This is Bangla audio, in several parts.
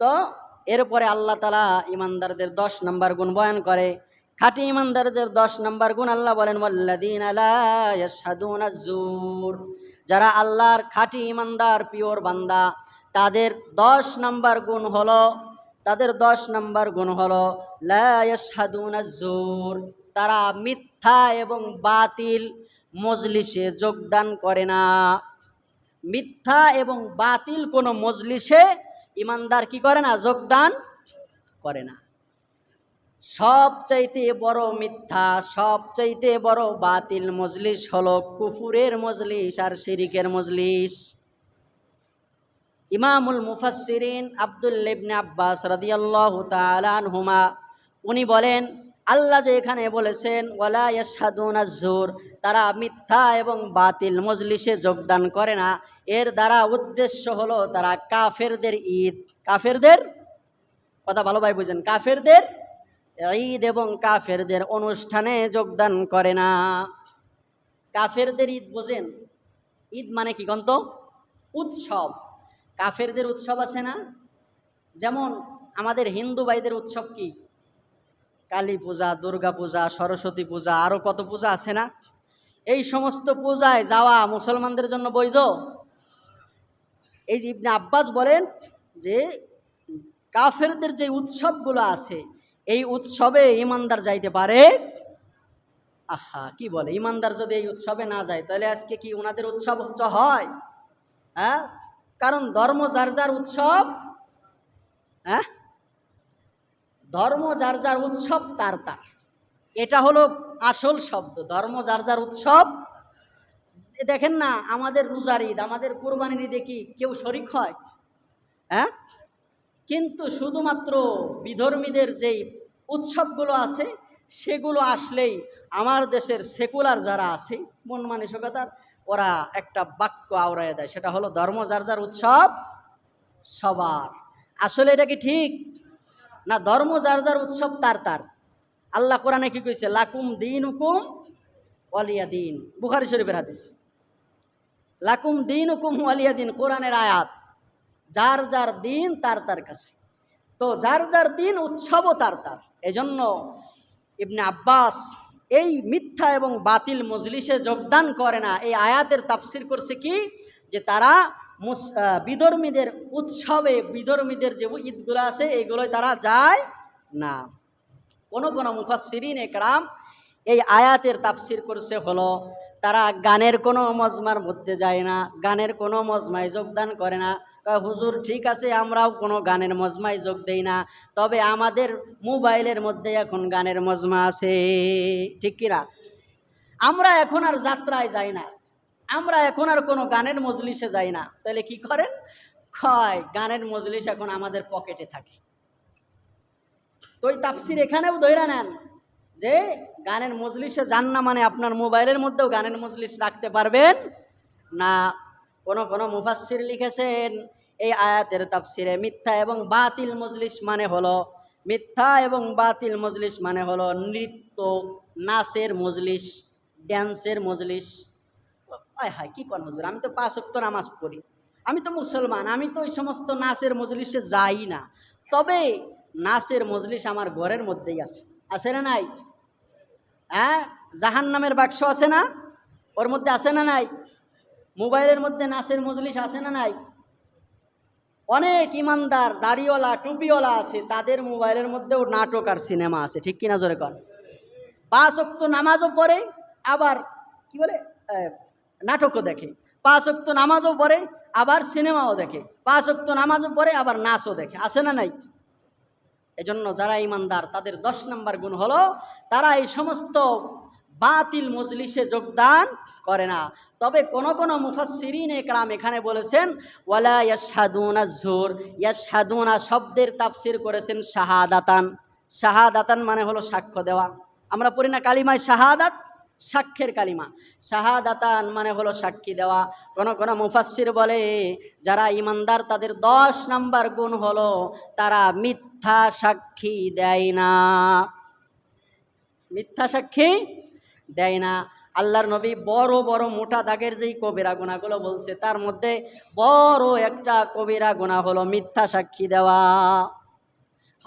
তো এরপরে আল্লাহ তালা ইমানদারদের দশ নম্বর গুণ বয়ান করে। খাঁটি ইমানদারদের দশ নম্বর গুণ আল্লাহ বলেন আলাজুর যারা। আল্লাহর খাঁটি ইমানদার, পিওর বান্দা, তাদের দশ নম্বর গুণ হলো, তাদের দশ নম্বর গুণ হলো লায়াসাদুনাজুর তারা মিথ্যা এবং বাতিল মজলিসে যোগদান করে না। মিথ্যা এবং বাতিল কোনো মজলিসে ইমানদার কি করে না? যোগদান করে না। সবচাইতে বড় মিথ্যা, সবচাইতে বড় বাতিল মজলিস হল কুফুরের মজলিস আর শিরিকের মজলিস। ইমামুল মুফাসসিরিন আব্দুল আব্বাস রাদিয়াল্লাহু তাআলা আনহুমা, উনি বলেন আল্লাহ যে এখানে বলেছেন, ওয়ালা ইয়াশহাদুন আজ-জুর তারা মিথ্যা এবং বাতিল মজলিসে যোগদান করে না। এর দ্বারা উদ্দেশ্য হলো তারা কাফেরদের ঈদ। কাফেরদের? কথা ভালোভাবে বুঝেন। কাফেরদের? ঈদ এবং কাফেরদের অনুষ্ঠানে যোগদান করে না। কাফেরদের ঈদ বোঝেন? ঈদ মানে কি কন্ত উৎসব। কাফেরদের উৎসব আছে না? যেমন আমাদের হিন্দু ভাইদের উৎসব কি? কালী পূজা, দুর্গা পূজা, সরস্বতী পূজা আরও কত পূজা আছে না? এই সমস্ত পূজায় যাওয়া মুসলমানদের জন্য বৈধ। এই যে ইবনে আব্বাস বলেন যে কাফেরদের যে উৎসবগুলো আছে, এই উৎসবে ইমানদার যাইতে পারে। আহা, কি বলে? ইমানদার যদি এই উৎসবে না যায়, তাহলে আজকে কি ওনাদের উৎসব হয়? হ্যাঁ? কারণ ধর্ম যার যার উৎসব। হ্যাঁ? ধর্ম যার যার উৎসব, তার তার। এটা হলো আসল শব্দ, ধর্ম যার যার উৎসব। দেখেন না, আমাদের রোজার ঈদ, আমাদের কোরবানির ঈদে কি কেউ শরিক হয়? হ্যাঁ? কিন্তু শুধুমাত্র বিধর্মীদের যেই উৎসবগুলো আছে, সেগুলো আসলেই আমার দেশের সেকুলার যারা আছে, মন মানসিকতার, ওরা একটা বাক্য আওড়ায় দেয়, সেটা হলো ধর্ম যার যার উৎসব সবার। আসলে এটা কি ঠিক? না, ধর্ম যার যার উৎসব তার তার। আল্লাহ কোরআনে কি কইছে? লাকুম দিন হুকুম অলিয়া দিন। বুখারি শরীফের হাদিস। লাকুম দিন হুকুম ওয়ালিয়া দিন, কোরআনের আয়াত। যার যার দিন তার তার কাছে। তো যার যার দিন উৎসবও তার তার। এজন্য ইবনে আব্বাস এই মিথ্যা এবং বাতিল মজলিসে যোগদান করে না। এই আয়াতের তাফসির করছে কি? যে তারা বিধর্মীদের উৎসবে বিধর্মীদের যে ঈদগুলো আছে, এইগুলোয় তারা যায় না। কোনো কোনো মুফাসিরিন একরাম এই আয়াতের তাফসির করছে হলো, তারা গানের কোনো মজমার মধ্যে যায় না, গানের কোনো মজমায় যোগদান করে না। হুজুর, ঠিক আছে, আমরাও কোনো গানের মজমায় যোগ দেই না, তবে আমাদের মোবাইলের মধ্যে এখন গানের মজমা আছে। ঠিক কিনা? আমরা এখন আর যাত্রায় যাই না। আমরা এখন আর কোনো গানের মজলিসে যাই না। তাহলে কি করেন? ক্ষয়, গানের মজলিস এখন আমাদের পকেটে থাকে। তো ওই তাফসির এখানেও ধৈরা নেন যে গানের মজলিসে যান না মানে আপনার মোবাইলের মধ্যেও গানের মজলিস রাখতে পারবেন না। কোন কোন মুফাসসির লিখেছেন, এই আয়াতের তাফসিরে মিথ্যা এবং বাতিল মজলিস মানে হলো মিথ্যা এবং বাতিল মজলিস মানে হলো নৃত্য, নাচের মজলিস, ড্যান্সের মজলিস। আয় হায়, কি কোন হুজুর? আমি তো পাঁচ ওয়াক্ত নামাজ পড়ি। আমি তো মুসলমান, আমি তো ওই সমস্ত নাচের মজলিসে যাই না। তবে নাচের মজলিস আমার ঘরের মধ্যেই আছে। আছে না নাই? হ্যাঁ? জাহান নামের বাক্স আছে না? ওর মধ্যে আছে না নাই? মোবাইলের মধ্যে নাচের মজলিস আছে না নাই? অনেক ইমানদার, দাড়িওয়ালা, টুপিওয়ালা আছে, তাদের মোবাইলের মধ্যেও নাটক আর সিনেমা আছে। ঠিক কিনা জোরে কর পাঁচ অক্ত নামাজও পড়ে, আবার কি বলে নাটকও দেখে। পাঁচ অক্ত নামাজও পড়ে, আবার সিনেমাও দেখে। পাঁচ অক্ত নামাজও পড়ে, আবার নাচও দেখে। আছে না নাই? এজন্য যারা ইমানদার, তাদের দশ নম্বর গুণ হলো, তারা এই সমস্ত বাতিল মজলিসে যোগদান করে না। তবে কোন কোন মুফাসসিরিন একরাম এখানে বলেছেন, ওয়ালা ইয়াশহাদুনা জুর ইয়াশহাদুনা শব্দের তাফসির করেছেন শাহাদাতান। শাহাদাতান মানে হলো সাক্ষ্য দেওয়া। আমরা পড়ি না কালিমায় শাহাদাত? সাক্ষ্যের কালিমা। শাহাদাতান মানে হলো সাক্ষী দেওয়া। কোন কোন মুফাসসির বলে, যারা ইমানদার, তাদের দশ নাম্বার গুণ হলো, তারা মিথ্যা সাক্ষী দেয় না। মিথ্যা সাক্ষী দেয় না। আল্লাহর নবী বড় বড় মোটা দাগের যেই কবিরা গুণাগুলো বলছে, তার মধ্যে বড় একটা কবিরা গুণা হলো মিথ্যা সাক্ষী দেওয়া।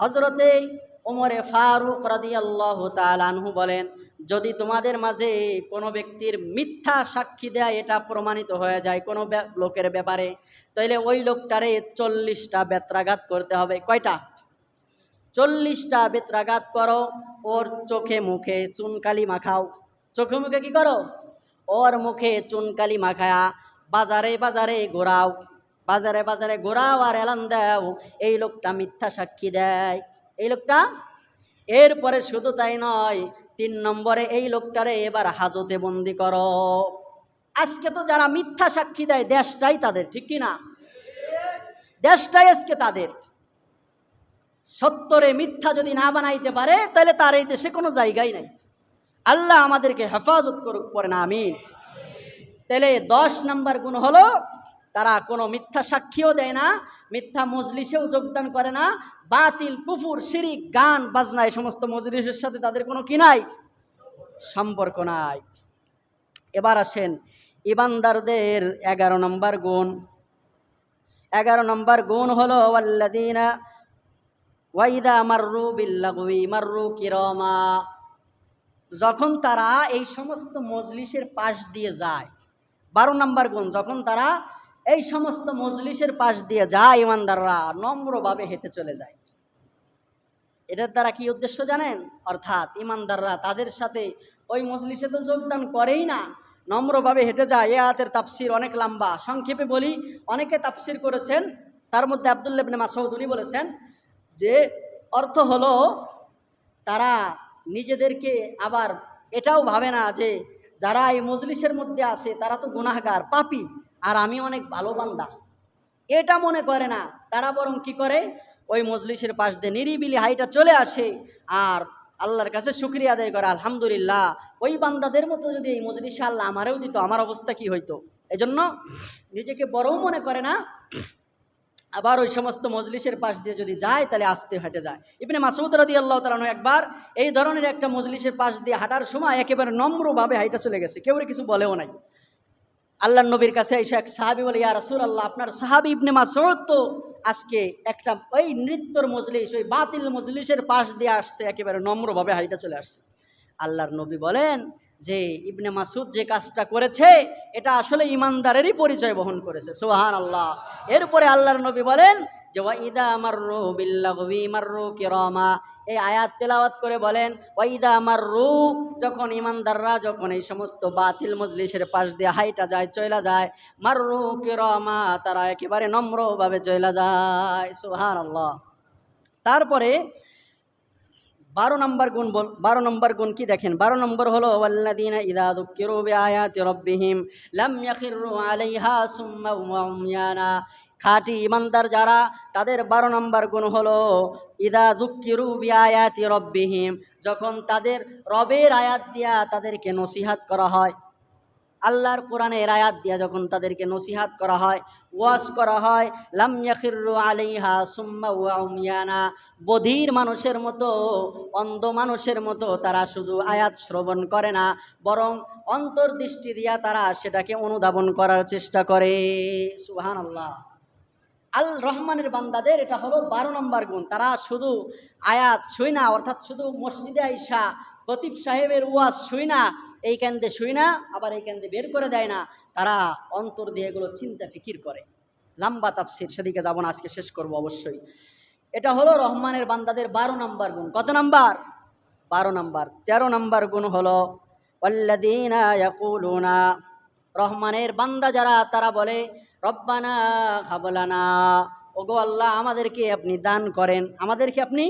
হজরতে ওমরে ফারুক রাদি আল্লাহ আনহু বলেন, যদি তোমাদের মাঝে কোনো ব্যক্তির মিথ্যা সাক্ষী দেয় এটা প্রমাণিত হয়ে যায় কোনো লোকের ব্যাপারে, তাইলে ওই লোকটারে চল্লিশটা বেত্রাঘাত করতে হবে। কয়টা? চল্লিশটা বেত্রাঘাত করো, ওর চোখে মুখে চুনকালি মাখাও। চোখে মুখে কি করো? ওর মুখে চুনকালি মাখায়া বাজারে বাজারে ঘোরাও। বাজারে বাজারে ঘোরাও আর এলান দাও, এই লোকটা মিথ্যা সাক্ষী দেয়। এই লোকটা? এরপরে শুধু তাই নয়, তিন নম্বরে এই লোকটারে এবার হাজতে বন্দি করো। আজকে তো যারা মিথ্যা সাক্ষী দেয়, দেশটাই তাদের, ঠিক কি না? দেশটাই আজকে তাদের। সত্তরে মিথ্যা যদি না বানাইতে পারে, তাহলে তার এই দেশে কোনো জায়গাই নাই। আল্লাহ আমাদেরকে হেফাজত করুক পরে না, আমিন। তাহলে দশ নাম্বার গুণ হলো, তারা কোনো মিথ্যা সাক্ষীও দেয় না মিথ্যা মজলিসেও যোগদান করে না। বাতিল, কুফুর, শিরিক, গান, বাজনা, এই সমস্ত মজলিসের সাথে তাদের কোনো কি নাই? সম্পর্ক নাই। এবার আসেন ইমানদারদের এগারো নম্বর গুণ। এগারো নম্বর গুণ হলো ওয়াল্লাদিনা ওয়াইদা মাররু বিল্লাগুই মাররু কিরমা। যখন তারা এই সমস্ত মজলিসের পাশ দিয়ে যায়, বারো নম্বর গুণ, যখন তারা এই সমস্ত মজলিসের পাশ দিয়ে যা ইমানদাররা, নম্রভাবে হেঁটে চলে যায়। এটার দ্বারা কি উদ্দেশ্য জানেন? অর্থাৎ ইমানদাররা তাদের সাথে ওই মজলিসে তো যোগদান করেই না, নম্রভাবে হেঁটে যায়। এ আয়াতের তাফসির অনেক লম্বা। সংক্ষেপে বলি, অনেকে তাফসির করেছেন, তার মধ্যে আবদুল্লাবনে মাসউদ উনি বলেছেন যে, অর্থ হলো তারা নিজেদেরকে আবার এটাও ভাবে না যে, যারা এই মজলিসের মধ্যে আছে, তারা তো গুনাহগার, পাপি। আর আমি অনেক ভালো বান্দা। এটা মনে করে না, তারা বরং কি করে? ওই মজলিসের পাশ দিয়ে নিরিবিলি হাইটা চলে আসে আর আল্লাহর কাছে শুক্রিয়া আদায় করে, আলহামদুলিল্লাহ, ওই বান্দাদের মতো যদি এই মজলিসে আল্লাহ আমারও দিত, আমার অবস্থা কি হইতো? এজন্য নিজেকে বড়ও মনে করে না, আবার ওই সমস্ত মজলিসের পাশ দিয়ে যদি যায়, তাহলে আস্তে হেঁটে যায়। ইবনে মাসুদ রাদি আল্লাহ তালানো একবার এই ধরনের একটা মজলিসের পাশ দিয়ে হাঁটার সময় একেবারে নম্রভাবে হাইটা চলে গেছে। কেউ কিছু বলেও নাই। আল্লাহ নবীর কাছে এসে এক সাহাবি বলে, ইয়া রাসুল আল্লাহ আপনার সাহাবি ইবনে মাসুদ তো আজকে একটা ওই নৃত্যর মজলিস, ওই বাতিল মজলিসের পাশ দিয়ে আসছে, একেবারে নম্রভাবে হাইটা চলে আসছে। আল্লাহর নবী বলেন যে, ইবনে মাসুদ যে কাজটা করেছে, এটা আসলে ইমানদারেরই পরিচয় বহন করেছে। সোহান আল্লাহ এরপরে আল্লাহর নবী বলেন যে ওয়াইদা মাররু বিল্লাগবি মাররু কিরামা। এই আয়াত তেলাওয়াত করে বলেন, ওয়াইদা মাররু যখন ইমানদাররা যখন এই সমস্ত বাতিল মজলিসের পাশ দিয়ে হাইটা যায়, চইলা যায় মার মাররু কিরামা, তারা একেবারে নম্রভাবে চইলা যায় সোহান আল্লাহ তারপরে বারো নম্বর গুণ বল, বারো নম্বর গুণ কি দেখেন? বারো নম্বর হলো ওয়াল্লাদিনা ইদা দুক্কিরু বিআয়াতি রাব্বিহিম, লাম ইয়াখিরু আলাইহা সুম্মা উময়ানা খাঁটি ইমানদার যারা, তাদের বারো নম্বর গুণ হলো, ইদা দুঃখিরু বিআয়াতি রব্বিহিম যখন তাদের রবের আয়াত দিয়া তাদেরকে নসিহাত করা হয়। আল্লাহর কোরআনের আয়াত দিয়া যখন তাদেরকে নসিহাত করা হয়, ওয়াজ করা হয়, লাম ইয়াখিরু আলাইহা সুম্মা উমিয়ানা বধির মানুষের মতো, অন্ধ মানুষের মতো তারা শুধু আয়াত শ্রবণ করে না, বরং অন্তর্দৃষ্টি দিয়া তারা সেটাকে অনুধাবন করার চেষ্টা করে। সুহান আল্লাহ আল রহমানের বান্দাদের এটা হলো বারো নম্বর গুণ। তারা শুধু আয়াত শুই না, অর্থাৎ শুধু মসজিদে আইসা কতিব সাহেবের ওয়াজ শুই না, এই কেন্দ্রে শুই না, আবার এই কেন্দ্রে বের করে দেয় না, তারা অন্তর দিয়ে এগুলো চিন্তা ফিকির করে। লম্বা তাফসির, সেদিকে যাব না, আজকে শেষ করব অবশ্যই। এটা হলো রহমানের বান্দাদের বারো নম্বর গুণ। কত নম্বর? বারো নাম্বার। তেরো নম্বর গুণ হলো ইয়াকুলুনা। রহমানের বান্দা যারা, তারা বলে রব্বানা হাবলানা। ওগো আল্লাহ, আমাদেরকে আপনি দান করেন। আমাদেরকে আপনি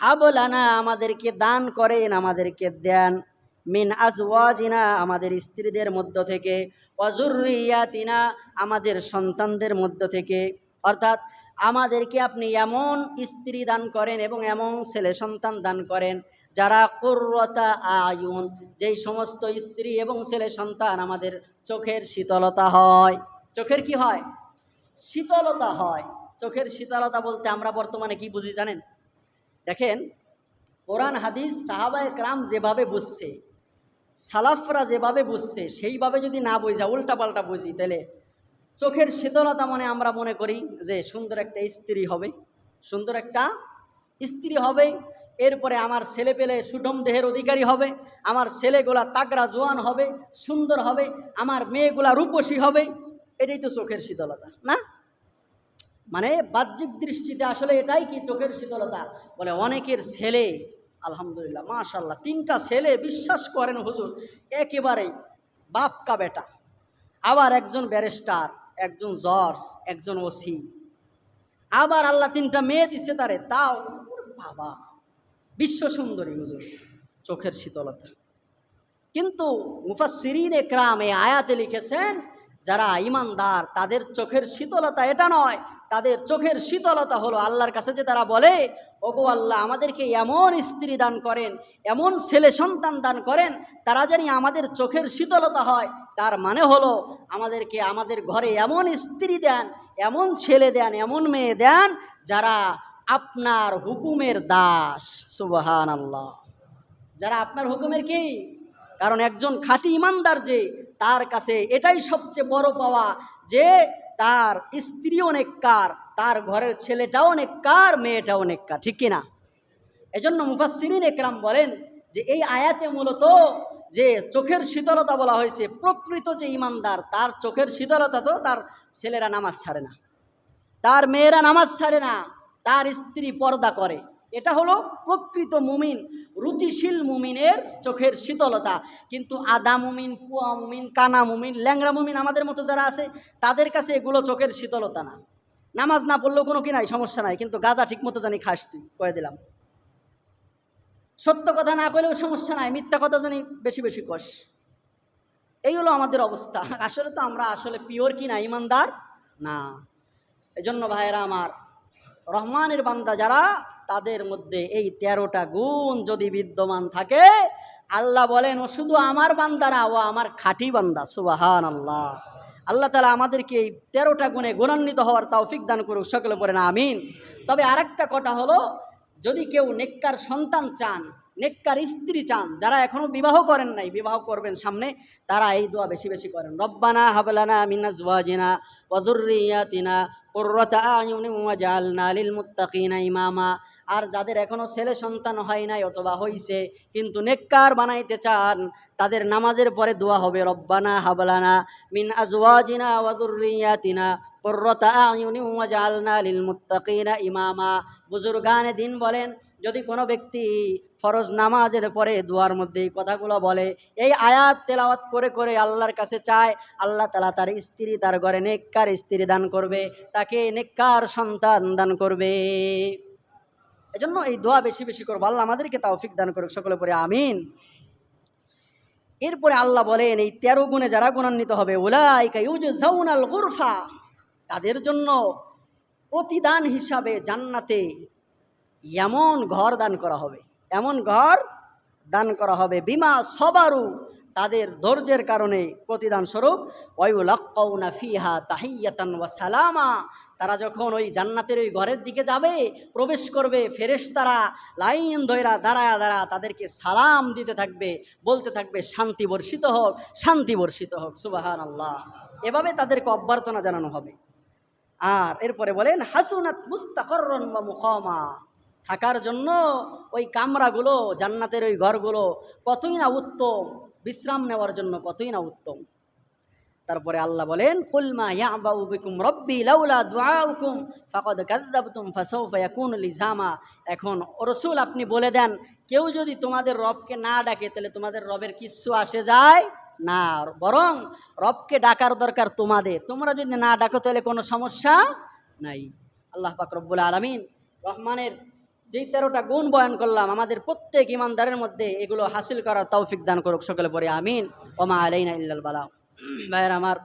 হাবলানা, আমাদেরকে দান করেন, আমাদেরকে দেন। মিন আজওয়াজিনা, আমাদের স্ত্রীদের মধ্য থেকে। অজুরিয়াতিনা আমাদের সন্তানদের মধ্য থেকে। অর্থাৎ আমাদেরকে আপনি এমন স্ত্রী দান করেন এবং এমন ছেলে সন্তান দান করেন যারা কুর্রতা আয়ুন, যেই সমস্ত স্ত্রী এবং ছেলে সন্তান আমাদের চোখের শীতলতা হয়। চোখের কি হয়? শীতলতা হয়। চোখের শীতলতা বলতে আমরা বর্তমানে কি বুঝি জানেন? দেখেন, কোরআন, হাদিস সাহাবায় ক্রাম যেভাবে বুঝছে, সালাফরা যেভাবে বুঝছে, সেইভাবে যদি না বুঝা, উল্টাপাল্টা বুঝি, তাহলে চোখের শীতলতা মনে আমরা মনে করি যে সুন্দর একটা স্ত্রী হবে, সুন্দর একটা স্ত্রী হবে, এরপরে আমার ছেলে পেলে সুঠম দেহের অধিকারী হবে, আমার ছেলেগুলা তাগরা জোয়ান হবে, সুন্দর হবে, আমার মেয়েগুলা রূপসী হবে এটাই তো চোখের শীতলতা। না? মানে বাহ্যিক দৃষ্টিতে আসলে এটাই কি চোখের শীতলতা? বলে অনেকের ছেলে আলহামদুলিল্লাহ মাশাল্লাহ তিনটা ছেলে বিশ্বাস করেন হুজুর একেবারেই বাপকা বেটা। আবার একজন ব্যারিস্টার একজন জর্জ একজন ওসি। আবার আল্লাহ তিনটা মেয়ে দিছে তারে তাও বাবা। বিশ্ব সুন্দরী হুজুর চোখের শীতলতা। কিন্তু মুফাসিরিন একরাম এই আয়াতে লিখেছেন যারা ইমানদার, তাদের চোখের শীতলতা এটা নয়। তাদের চোখের শীতলতা হলো আল্লাহর কাছে যে তারা বলে, ওগো আল্লাহ, আমাদেরকে এমন স্ত্রী দান করেন, এমন ছেলে সন্তান দান করেন, তারা জানি আমাদের চোখের শীতলতা হয়। তার মানে হলো, আমাদেরকে আমাদের ঘরে এমন স্ত্রী দেন, এমন ছেলে দেন, এমন মেয়ে দেন, যারা আপনার হুকুমের দাস। সুবহান আল্লাহ যারা আপনার হুকুমের কি? কারণ একজন খাঁটি ইমানদার যে তার কাছে এটাই সবচেয়ে বড় পাওয়া যে তার স্ত্রী অনেক কার তার ঘরের ছেলেটাও অনেক কার মেয়েটাও অনেক কার ঠিক কিনা? এজন্য মুফাসসিরিন একরাম বলেন যে এই আয়াতে মূলত যে চোখের শীতলতা বলা হয়েছে, প্রকৃত যে ইমানদার, তার চোখের শীতলতা তো তার ছেলেরা নামাজ ছাড়ে না, তার মেয়েরা নামাজ ছাড়ে না, তার স্ত্রী পর্দা করে। এটা হলো প্রকৃত মুমিন, রুচিশীল মুমিনের চোখের শীতলতা। কিন্তু আদা মুমিন, কুয়া মুমিন, কানা মুমিন ল্যাংরা মুমিন আমাদের মতো যারা আছে, তাদের কাছে এগুলো চোখের শীতলতা না। নামাজ না পড়লেও কোনো কি নাই, সমস্যা নাই, কিন্তু গাজা ঠিক মতো জানি খাস তুই, কয়ে দিলাম। সত্য কথা না কইলেও সমস্যা নাই, মিথ্যা কথা জানি বেশি বেশি কষ এই হলো আমাদের অবস্থা। আসলে তো আমরা আসলে পিওর কি না, ইমানদার? না। এজন্য ভাইয়েরা আমার, রহমানের বান্দা যারা তাদের মধ্যে এই তেরোটা গুণ যদি বিদ্যমান থাকে, আল্লাহ বলেন, ও শুধু আমার বান্দারা, ও আমার খাঁটি বান্দা। সুবাহান আল্লাহ আল্লাহ তালা আমাদেরকে এই তেরোটা গুণে গুণান্বিত হওয়ার তৌফিক দান করুক, সকলে পরে না, আমিন। তবে আরেকটা কথা হলো, যদি কেউ নেককার সন্তান চান, নেককার স্ত্রী চান, যারা এখনও বিবাহ করেন নাই, বিবাহ করবেন সামনে, তারা এই দোয়া বেশি বেশি করেন। রব্বানা হাবলানা মিনাজওয়াজিনা ওয়াজুররিয়াতিনা কুররাতা আয়ুনি ওয়াজআলনা লিল মুত্তাকিনা ইমামা। আর যাদের এখনও ছেলে সন্তান হয় নাই অথবা হইছে, কিন্তু নেককার বানাইতে চান, তাদের নামাজের পরে দোয়া হবে, রব্বানা হাবলানা মিন আজওয়াজিনা মুত্তাকিনা ইমামা। বুজুর্গানে দিন বলেন, যদি কোনো ব্যক্তি ফরজ নামাজের পরে দুয়ার মধ্যে এই কথাগুলো বলে, এই আয়াত তেলাওয়াত করে করে আল্লাহর কাছে চায়, আল্লাহ তালা তার স্ত্রী, তার ঘরে নেককার স্ত্রী দান করবে, তাকে নেককার সন্তান দান করবে। এজন্য এই দোয়া বেশি বেশি করব। আল্লাহ আমাদেরকে তৌফিক দান করুক সকলে পরে আমিন। এরপরে আল্লাহ বলেন, এই তেরো গুণে যারা গুণান্বিত হবে ওলাইকা ইউজাউনাল গুরফা। তাদের জন্য প্রতিদান হিসাবে জান্নাতে এমন ঘর দান করা হবে, এমন ঘর দান করা হবে। বিমা সবারু তাদের ধৈর্যের কারণে প্রতিদান স্বরূপ, ওয়ুলাক্কাউনা ফিহা তাহিয়াতান ওয়া সালামা তারা যখন ওই জান্নাতের ওই ঘরের দিকে যাবে, প্রবেশ করবে, ফেরেশতারা লাইন ধৈরা দাঁড়ায়া দাঁড়া তাদেরকে সালাম দিতে থাকবে, বলতে থাকবে, শান্তি বর্ষিত হোক, শান্তি বর্ষিত হোক সুবাহান আল্লাহ এভাবে তাদেরকে অভ্যর্থনা জানানো হবে। আর এরপরে বলেন, হাসুনাত মুস্তাকরণ বা মুখমা থাকার জন্য ওই কামরাগুলো, জান্নাতের ওই ঘরগুলো কতই না উত্তম। বিশ্রাম নেওয়ার জন্য কতই না উত্তম। তারপরে আল্লাহ বলেন এখন রাসূল আপনি বলে দেন, কেউ যদি তোমাদের রবকে না ডাকে, তাহলে তোমাদের রবের কিচ্ছু আসে যায় না। বরং রবকে ডাকার দরকার তোমাদের। তোমরা যদি না ডাকো, তাহলে কোনো সমস্যা নাই। আল্লাহ পাক রব্বুল আলামিন রহমানের যেই তেরোটা গুণ বয়ান করলাম, আমাদের প্রত্যেক ইমানদারের মধ্যে এগুলো হাসিল করার তৌফিক দান করুক, সকলে পরে আমিন। ওমা আলাইনা ইল্লাল বালা। ভাইয়ের আমার